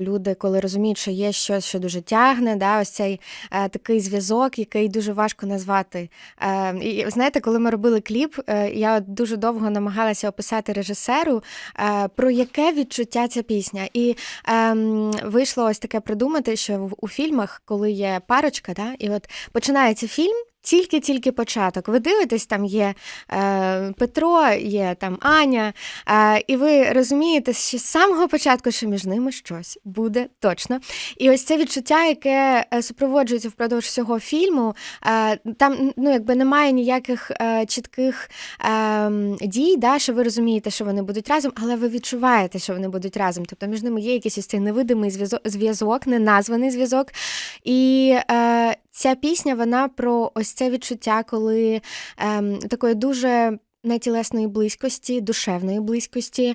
Люди, коли розуміють, що є щось, що дуже тягне, да, ось цей е, такий зв'язок, який дуже важко назвати. Е, і знаєте, коли ми робили кліп, е, я дуже довго намагалася описати режисеру, е, про яке відчуття ця пісня. І е, вийшло ось таке придумати, що в- у фільмах, коли є парочка, да, і от починається фільм. Тільки-тільки початок. Ви дивитесь, там є е, Петро, є там Аня, е, і ви розумієте, що з самого початку, що між ними щось буде точно. І ось це відчуття, яке е, супроводжується впродовж всього фільму. е, Там ну, якби немає ніяких е, чітких е, дій, да, що ви розумієте, що вони будуть разом, але ви відчуваєте, що вони будуть разом. Тобто між ними є якийсь ось цей невидимий зв'язок, неназваний зв'язок. І е, ця пісня вона про ось це відчуття, коли ем, такої дуже нетілесної близькості, душевної близькості.